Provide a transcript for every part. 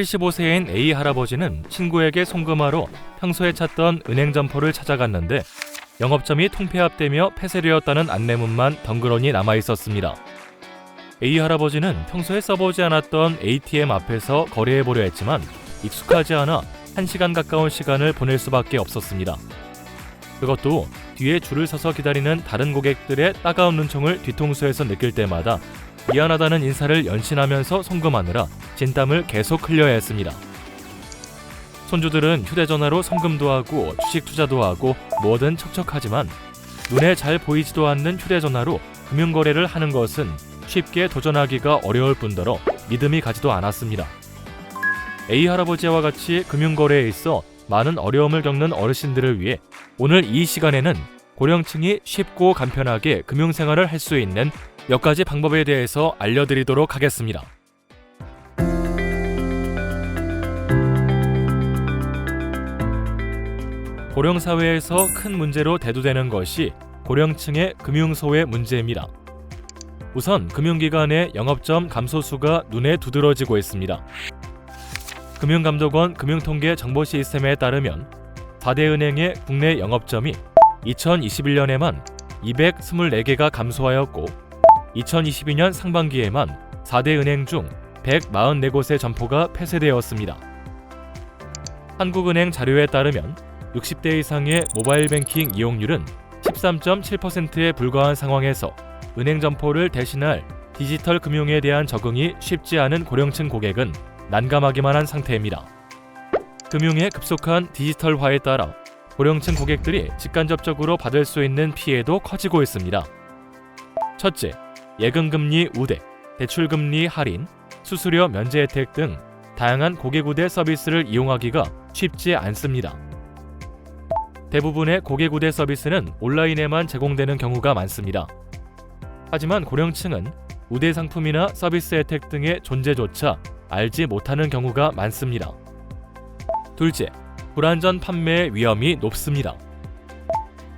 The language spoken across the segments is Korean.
75세인 A 할아버지는 친구에게 송금하러 평소에 찾던 은행 점포를 찾아갔는데 영업점이 통폐합되며 폐쇄되었다는 안내문만 덩그러니 남아 있었습니다. A 할아버지는 평소에 써보지 않았던 ATM 앞에서 거래해 보려 했지만 익숙하지 않아 1시간 가까운 시간을 보낼 수밖에 없었습니다. 그것도 뒤에 줄을 서서 기다리는 다른 고객들의 따가운 눈총을 뒤통수에서 느낄 때마다 미안하다는 인사를 연신하면서 송금하느라 진땀을 계속 흘려야 했습니다. 손주들은 휴대전화로 송금도 하고 주식 투자도 하고 뭐든 척척하지만 눈에 잘 보이지도 않는 휴대전화로 금융거래를 하는 것은 쉽게 도전하기가 어려울 뿐더러 믿음이 가지도 않았습니다. A 할아버지와 같이 금융거래에 있어 많은 어려움을 겪는 어르신들을 위해 오늘 이 시간에는 고령층이 쉽고 간편하게 금융생활을 할 수 있는 몇 가지 방법에 대해서 알려드리도록 하겠습니다. 고령 사회에서 큰 문제로 대두되는 것이 고령층의 금융 소외 문제입니다. 우선 금융기관의 영업점 감소수가 눈에 두드러지고 있습니다. 금융감독원 금융통계 정보 시스템에 따르면 4대 은행의 국내 영업점이 2021년에만 224개가 감소하였고 2022년 상반기에만 4대 은행 중 144곳의 점포가 폐쇄되었습니다. 한국은행 자료에 따르면 60대 이상의 모바일 뱅킹 이용률은 13.7%에 불과한 상황에서 은행 점포를 대신할 디지털 금융에 대한 적응이 쉽지 않은 고령층 고객은 난감하기만 한 상태입니다. 금융의 급속한 디지털화에 따라 고령층 고객들이 직간접적으로 받을 수 있는 피해도 커지고 있습니다. 첫째, 예금금리 우대, 대출금리 할인, 수수료 면제 혜택 등 다양한 고객 우대 서비스를 이용하기가 쉽지 않습니다. 대부분의 고객 우대 서비스는 온라인에만 제공되는 경우가 많습니다. 하지만 고령층은 우대 상품이나 서비스 혜택 등의 존재조차 알지 못하는 경우가 많습니다. 둘째, 불안전 판매의 위험이 높습니다.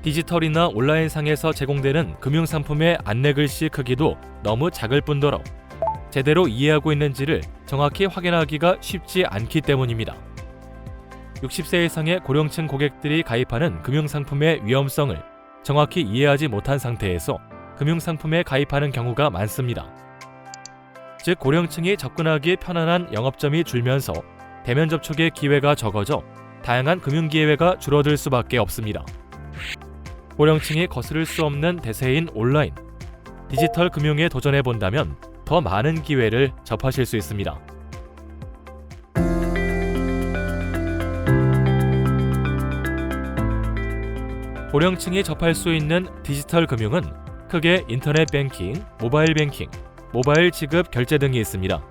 디지털이나 온라인상에서 제공되는 금융상품의 안내글씨 크기도 너무 작을 뿐더러 제대로 이해하고 있는지를 정확히 확인하기가 쉽지 않기 때문입니다. 60세 이상의 고령층 고객들이 가입하는 금융상품의 위험성을 정확히 이해하지 못한 상태에서 금융상품에 가입하는 경우가 많습니다. 즉 고령층이 접근하기 편안한 영업점이 줄면서 대면 접촉의 기회가 적어져 다양한 금융 기회가 줄어들 수밖에 없습니다. 고령층이 거스를 수 없는 대세인 온라인, 디지털 금융에 도전해 본다면 더 많은 기회를 접하실 수 있습니다. 고령층이 접할 수 있는 디지털 금융은 크게 인터넷 뱅킹, 모바일 뱅킹, 모바일 지급 결제 등이 있습니다.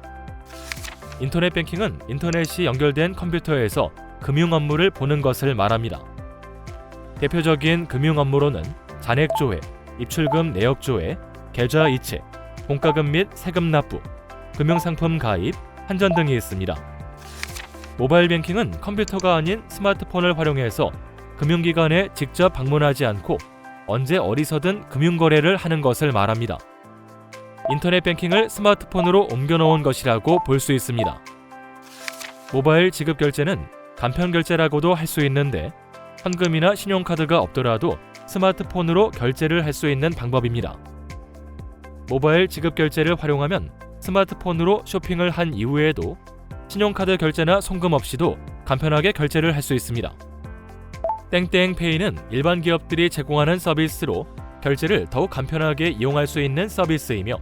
인터넷 뱅킹은 인터넷이 연결된 컴퓨터에서 금융 업무를 보는 것을 말합니다. 대표적인 금융 업무로는 잔액 조회, 입출금 내역 조회, 계좌 이체, 공과금 및 세금 납부, 금융상품 가입, 환전 등이 있습니다. 모바일 뱅킹은 컴퓨터가 아닌 스마트폰을 활용해서 금융기관에 직접 방문하지 않고 언제 어디서든 금융거래를 하는 것을 말합니다. 인터넷 뱅킹을 스마트폰으로 옮겨놓은 것이라고 볼 수 있습니다. 모바일 지급 결제는 간편 결제라고도 할 수 있는데 현금이나 신용카드가 없더라도 스마트폰으로 결제를 할 수 있는 방법입니다. 모바일 지급 결제를 활용하면 스마트폰으로 쇼핑을 한 이후에도 신용카드 결제나 송금 없이도 간편하게 결제를 할 수 있습니다. 땡땡페이는 일반 기업들이 제공하는 서비스로 결제를 더욱 간편하게 이용할 수 있는 서비스이며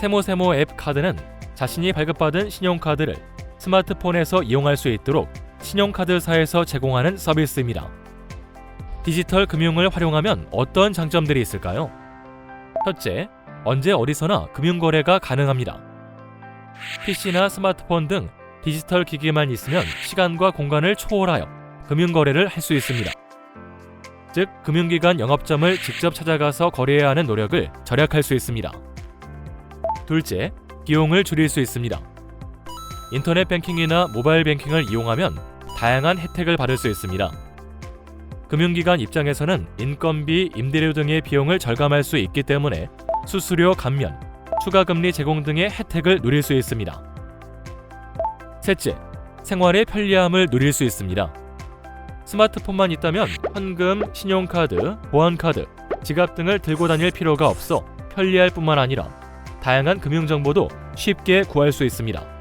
세모세모 앱 카드는 자신이 발급받은 신용카드를 스마트폰에서 이용할 수 있도록 신용카드사에서 제공하는 서비스입니다. 디지털 금융을 활용하면 어떤 장점들이 있을까요? 첫째, 언제 어디서나 금융거래가 가능합니다. PC나 스마트폰 등 디지털 기기만 있으면 시간과 공간을 초월하여 금융거래를 할 수 있습니다. 즉, 금융기관 영업점을 직접 찾아가서 거래해야 하는 노력을 절약할 수 있습니다. 둘째, 비용을 줄일 수 있습니다. 인터넷 뱅킹이나 모바일 뱅킹을 이용하면 다양한 혜택을 받을 수 있습니다. 금융기관 입장에서는 인건비, 임대료 등의 비용을 절감할 수 있기 때문에 수수료 감면, 추가 금리 제공 등의 혜택을 누릴 수 있습니다. 셋째, 생활의 편리함을 누릴 수 있습니다. 스마트폰만 있다면 현금, 신용카드, 보안카드, 지갑 등을 들고 다닐 필요가 없어 편리할 뿐만 아니라 다양한 금융 정보도 쉽게 구할 수 있습니다.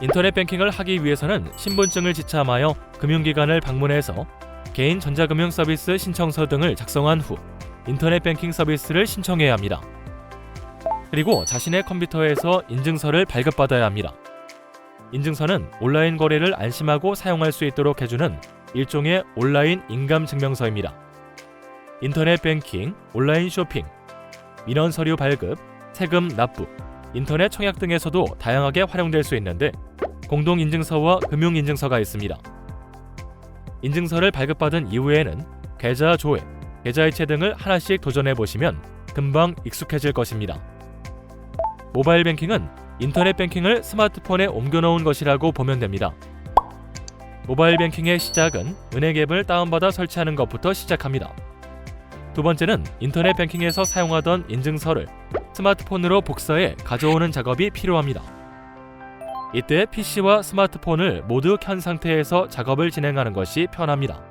인터넷 뱅킹을 하기 위해서는 신분증을 지참하여 금융기관을 방문해서 개인 전자금융 서비스 신청서 등을 작성한 후 인터넷 뱅킹 서비스를 신청해야 합니다. 그리고 자신의 컴퓨터에서 인증서를 발급받아야 합니다. 인증서는 온라인 거래를 안심하고 사용할 수 있도록 해주는 일종의 온라인 인감 증명서입니다. 인터넷 뱅킹, 온라인 쇼핑, 민원 서류 발급, 세금 납부, 인터넷 청약 등에서도 다양하게 활용될 수 있는데 공동 인증서와 금융 인증서가 있습니다. 인증서를 발급받은 이후에는 계좌 조회, 계좌 이체 등을 하나씩 도전해 보시면 금방 익숙해질 것입니다. 모바일 뱅킹은 인터넷 뱅킹을 스마트폰에 옮겨놓은 것이라고 보면 됩니다. 모바일 뱅킹의 시작은 은행 앱을 다운받아 설치하는 것부터 시작합니다. 두 번째는 인터넷 뱅킹에서 사용하던 인증서를 스마트폰으로 복사해 가져오는 작업이 필요합니다. 이때 PC와 스마트폰을 모두 켠 상태에서 작업을 진행하는 것이 편합니다.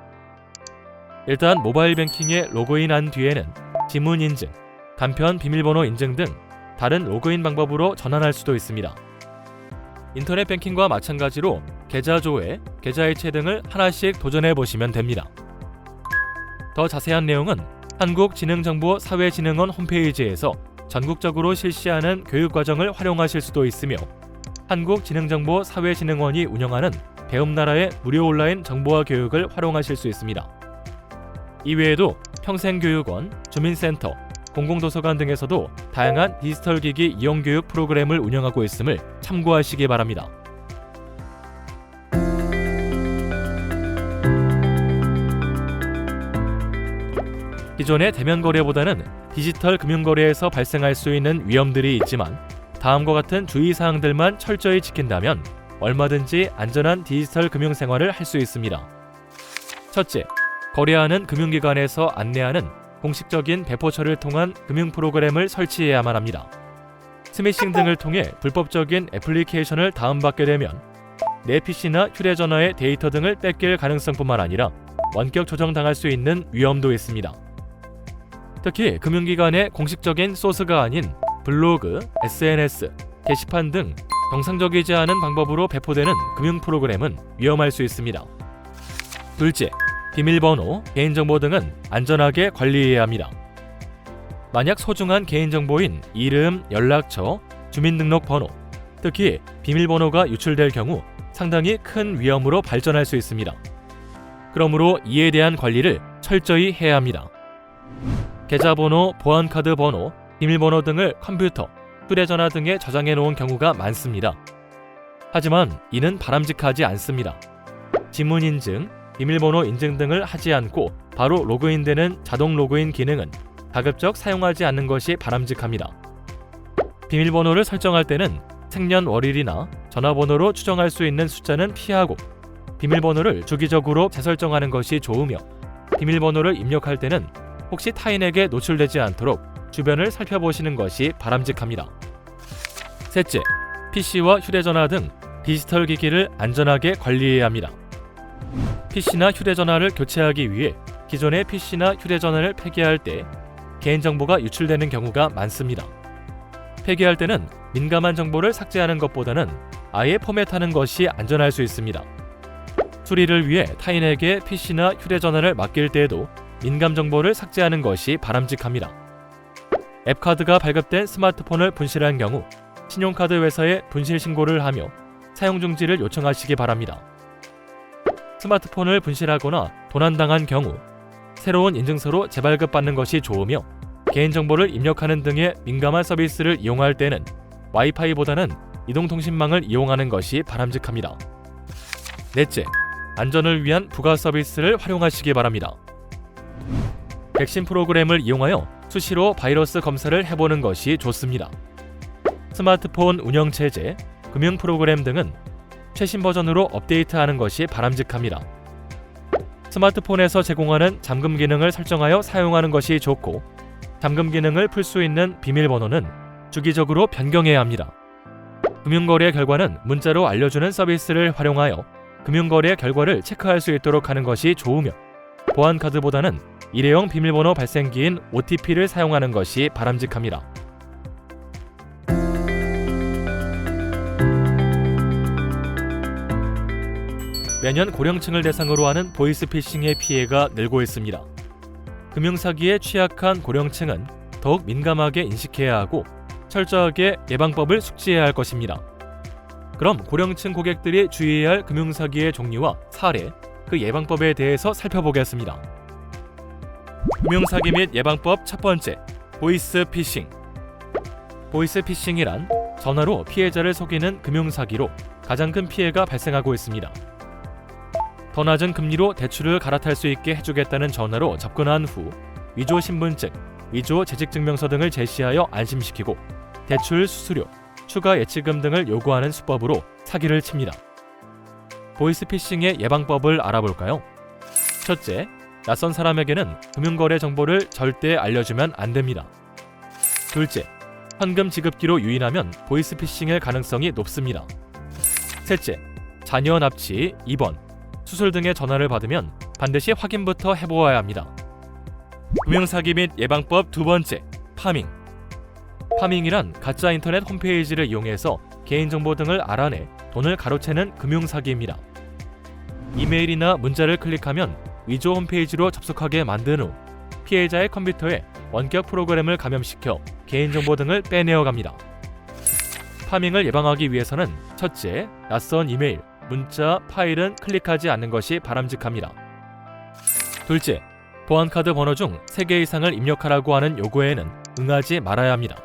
일단 모바일 뱅킹에 로그인한 뒤에는 지문 인증, 간편 비밀번호 인증 등 다른 로그인 방법으로 전환할 수도 있습니다. 인터넷 뱅킹과 마찬가지로 계좌 조회, 계좌 이체 등을 하나씩 도전해 보시면 됩니다. 더 자세한 내용은 한국지능정보사회진흥원 홈페이지에서 전국적으로 실시하는 교육 과정을 활용하실 수도 있으며 한국지능정보사회진흥원이 운영하는 배움나라의 무료 온라인 정보화 교육을 활용하실 수 있습니다. 이외에도 평생교육원, 주민센터, 공공도서관 등에서도 다양한 디지털 기기 이용 교육 프로그램을 운영하고 있음을 참고하시기 바랍니다. 기존의 대면 거래보다는 디지털 금융 거래에서 발생할 수 있는 위험들이 있지만 다음과 같은 주의 사항들만 철저히 지킨다면 얼마든지 안전한 디지털 금융 생활을 할 수 있습니다. 첫째, 거래하는 금융기관에서 안내하는 공식적인 배포처를 통한 금융 프로그램을 설치해야만 합니다. 스미싱 등을 통해 불법적인 애플리케이션을 다운받게 되면 내 PC나 휴대전화의 데이터 등을 뺏길 가능성뿐만 아니라 원격 조정당할 수 있는 위험도 있습니다. 특히 금융기관의 공식적인 소스가 아닌 블로그, SNS, 게시판 등 정상적이지 않은 방법으로 배포되는 금융 프로그램은 위험할 수 있습니다. 둘째, 비밀번호, 개인정보 등은 안전하게 관리해야 합니다. 만약 소중한 개인정보인 이름, 연락처, 주민등록번호, 특히 비밀번호가 유출될 경우 상당히 큰 위험으로 발전할 수 있습니다. 그러므로 이에 대한 관리를 철저히 해야 합니다. 계좌번호, 보안카드 번호, 비밀번호 등을 컴퓨터, 휴대전화 등에 저장해 놓은 경우가 많습니다. 하지만 이는 바람직하지 않습니다. 지문 인증, 비밀번호 인증 등을 하지 않고 바로 로그인되는 자동 로그인 기능은 가급적 사용하지 않는 것이 바람직합니다. 비밀번호를 설정할 때는 생년월일이나 전화번호로 추정할 수 있는 숫자는 피하고 비밀번호를 주기적으로 재설정하는 것이 좋으며 비밀번호를 입력할 때는 혹시 타인에게 노출되지 않도록 주변을 살펴보시는 것이 바람직합니다. 셋째, PC와 휴대전화 등 디지털 기기를 안전하게 관리해야 합니다. PC나 휴대전화를 교체하기 위해 기존의 PC나 휴대전화를 폐기할 때 개인정보가 유출되는 경우가 많습니다. 폐기할 때는 민감한 정보를 삭제하는 것보다는 아예 포맷하는 것이 안전할 수 있습니다. 수리를 위해 타인에게 PC나 휴대전화를 맡길 때에도 민감 정보를 삭제하는 것이 바람직합니다. 앱카드가 발급된 스마트폰을 분실한 경우 신용카드 회사에 분실 신고를 하며 사용 중지를 요청하시기 바랍니다. 스마트폰을 분실하거나 도난당한 경우 새로운 인증서로 재발급 받는 것이 좋으며 개인정보를 입력하는 등의 민감한 서비스를 이용할 때는 와이파이보다는 이동통신망을 이용하는 것이 바람직합니다. 넷째, 안전을 위한 부가 서비스를 활용하시기 바랍니다. 백신 프로그램을 이용하여 수시로 바이러스 검사를 해보는 것이 좋습니다. 스마트폰 운영 체제, 금융 프로그램 등은 최신 버전으로 업데이트하는 것이 바람직합니다. 스마트폰에서 제공하는 잠금 기능을 설정하여 사용하는 것이 좋고 잠금 기능을 풀 수 있는 비밀번호는 주기적으로 변경해야 합니다. 금융거래 결과는 문자로 알려주는 서비스를 활용하여 금융거래 결과를 체크할 수 있도록 하는 것이 좋으며 보안카드보다는 일회용 비밀번호 발생기인 OTP를 사용하는 것이 바람직합니다. 매년 고령층을 대상으로 하는 보이스피싱의 피해가 늘고 있습니다. 금융사기에 취약한 고령층은 더욱 민감하게 인식해야 하고 철저하게 예방법을 숙지해야 할 것입니다. 그럼 고령층 고객들이 주의해야 할 금융사기의 종류와 사례, 그 예방법에 대해서 살펴보겠습니다. 금융사기 및 예방법 첫 번째, 보이스 피싱. 보이스 피싱이란 전화로 피해자를 속이는 금융사기로 가장 큰 피해가 발생하고 있습니다. 더 낮은 금리로 대출을 갈아탈 수 있게 해주겠다는 전화로 접근한 후 위조 신분증, 위조 재직증명서 등을 제시하여 안심시키고 대출 수수료, 추가 예치금 등을 요구하는 수법으로 사기를 칩니다. 보이스피싱의 예방법을 알아볼까요? 첫째, 낯선 사람에게는 금융거래 정보를 절대 알려주면 안 됩니다. 둘째, 현금 지급기로 유인하면 보이스피싱의 가능성이 높습니다. 셋째, 자녀 납치, 입원, 수술 등의 전화를 받으면 반드시 확인부터 해보아야 합니다. 금융사기 및 예방법 두 번째, 파밍. 파밍이란 가짜 인터넷 홈페이지를 이용해서 개인정보 등을 알아내 돈을 가로채는 금융사기입니다. 이메일이나 문자를 클릭하면 위조 홈페이지로 접속하게 만든 후 피해자의 컴퓨터에 원격 프로그램을 감염시켜 개인정보 등을 빼내어 갑니다. 파밍을 예방하기 위해서는 첫째, 낯선 이메일, 문자, 파일은 클릭하지 않는 것이 바람직합니다. 둘째, 보안카드 번호 중 3개 이상을 입력하라고 하는 요구에는 응하지 말아야 합니다.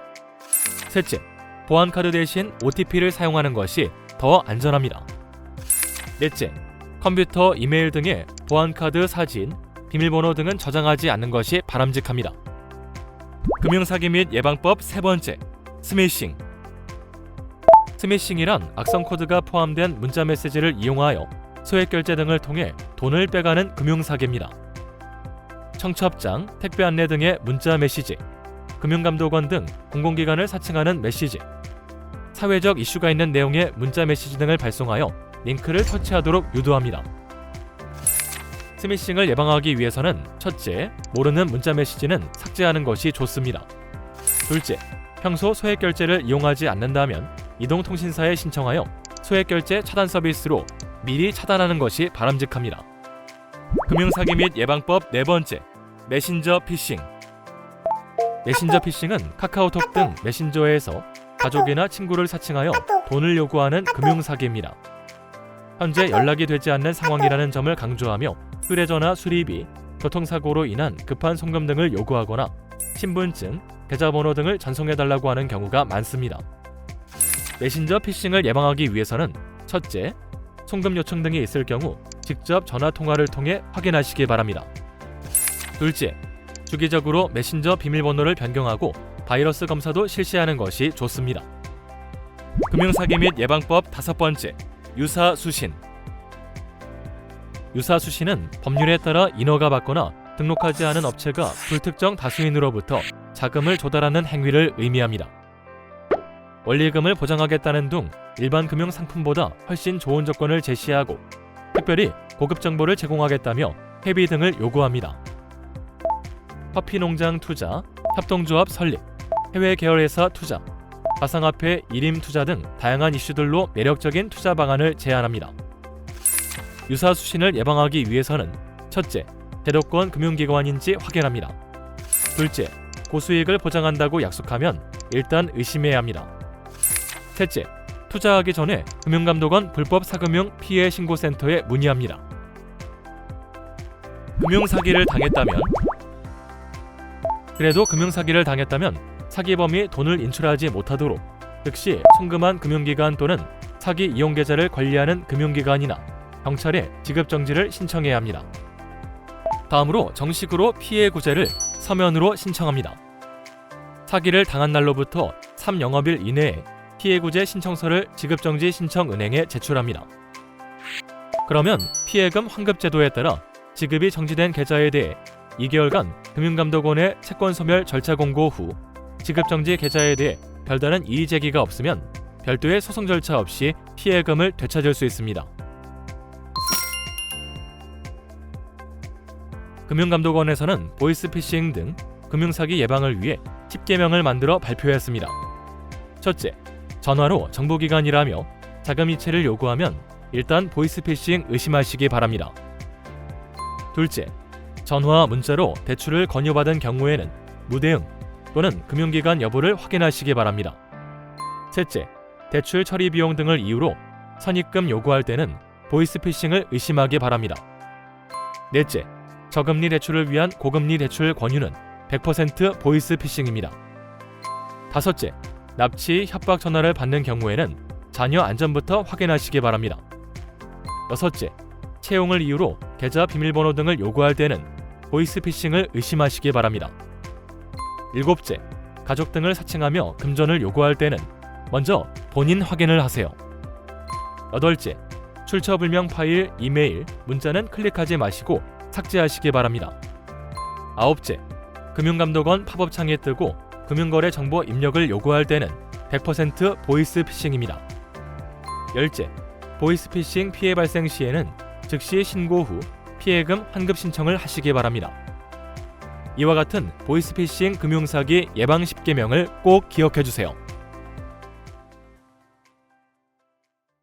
셋째, 보안카드 대신 OTP를 사용하는 것이 더 안전합니다. 넷째, 컴퓨터, 이메일 등의 보안카드 사진, 비밀번호 등은 저장하지 않는 것이 바람직합니다. 금융사기 및 예방법 세 번째, 스미싱. 스미싱이란 악성 코드가 포함된 문자 메시지를 이용하여 소액 결제 등을 통해 돈을 빼가는 금융사기입니다. 청첩장, 택배 안내 등의 문자 메시지, 금융감독원 등 공공기관을 사칭하는 메시지, 사회적 이슈가 있는 내용의 문자 메시지 등을 발송하여 링크를 터치하도록 유도합니다. 스미싱을 예방하기 위해서는 첫째, 모르는 문자 메시지는 삭제하는 것이 좋습니다. 둘째, 평소 소액 결제를 이용하지 않는다면 이동통신사에 신청하여 소액 결제 차단 서비스로 미리 차단하는 것이 바람직합니다. 금융사기 및 예방법 네 번째, 메신저 피싱. 메신저 피싱은 카카오톡 등 메신저에서 가족이나 친구를 사칭하여 돈을 요구하는 금융사기입니다. 현재 연락이 되지 않는 상황이라는 점을 강조하며 휴대전화 수리비, 교통사고로 인한 급한 송금 등을 요구하거나 신분증, 계좌번호 등을 전송해달라고 하는 경우가 많습니다. 메신저 피싱을 예방하기 위해서는 첫째, 송금 요청 등이 있을 경우 직접 전화 통화를 통해 확인하시기 바랍니다. 둘째, 주기적으로 메신저 비밀번호를 변경하고 바이러스 검사도 실시하는 것이 좋습니다. 금융사기 및 예방법 다섯 번째, 유사 수신. 유사 수신은 법률에 따라 인허가 받거나 등록하지 않은 업체가 불특정 다수인으로부터 자금을 조달하는 행위를 의미합니다. 원리금을 보장하겠다는 둥 일반 금융 상품보다 훨씬 좋은 조건을 제시하고 특별히 고급 정보를 제공하겠다며 회비 등을 요구합니다. 커피 농장 투자, 협동조합 설립, 해외 계열회사 투자, 가상화폐 일임 투자 등 다양한 이슈들로 매력적인 투자 방안을 제안합니다. 유사 수신을 예방하기 위해서는 첫째, 제도권 금융기관인지 확인합니다. 둘째, 고수익을 보장한다고 약속하면 일단 의심해야 합니다. 셋째, 투자하기 전에 금융감독원 불법 사금융 피해 신고센터에 문의합니다. 금융 사기를 당했다면 그래도 금융 사기를 당했다면 사기범이 돈을 인출하지 못하도록 즉시 송금한 금융기관 또는 사기 이용 계좌를 관리하는 금융기관이나 경찰에 지급 정지를 신청해야 합니다. 다음으로 정식으로 피해 구제를 서면으로 신청합니다. 사기를 당한 날로부터 3영업일 이내에 피해 구제 신청서를 지급 정지 신청 은행에 제출합니다. 그러면 피해금 환급 제도에 따라 지급이 정지된 계좌에 대해 2개월간 금융감독원의 채권 소멸 절차 공고 후 지급정지 계좌에 대해 별다른 이의 제기가 없으면 별도의 소송 절차 없이 피해금을 되찾을 수 있습니다. 금융감독원에서는 보이스피싱 등 금융사기 예방을 위해 10개명을 만들어 발표했습니다. 첫째, 전화로 정보기관이라며 자금 이체를 요구하면 일단 보이스피싱 의심하시기 바랍니다. 둘째, 전화, 문자로 대출을 권유받은 경우에는 무대응 또는 금융기관 여부를 확인하시기 바랍니다. 셋째, 대출 처리 비용 등을 이유로 선입금 요구할 때는 보이스피싱을 의심하기 바랍니다. 넷째, 저금리 대출을 위한 고금리 대출 권유는 100% 보이스피싱입니다. 다섯째, 납치 협박 전화를 받는 경우에는 자녀 안전부터 확인하시기 바랍니다. 여섯째, 채용을 이유로 계좌 비밀번호 등을 요구할 때는 보이스피싱을 의심하시기 바랍니다. 일곱째, 가족 등을 사칭하며 금전을 요구할 때는 먼저 본인 확인을 하세요. 여덟째, 출처 불명 파일, 이메일, 문자는 클릭하지 마시고 삭제하시기 바랍니다. 아홉째, 금융감독원 팝업창에 뜨고 금융거래 정보 입력을 요구할 때는 100% 보이스 피싱입니다. 열째, 보이스 피싱 피해 발생 시에는 즉시 신고 후 피해금 환급 신청을 하시기 바랍니다. 이와 같은 보이스피싱 금융사기 예방 10개명을 꼭 기억해 주세요.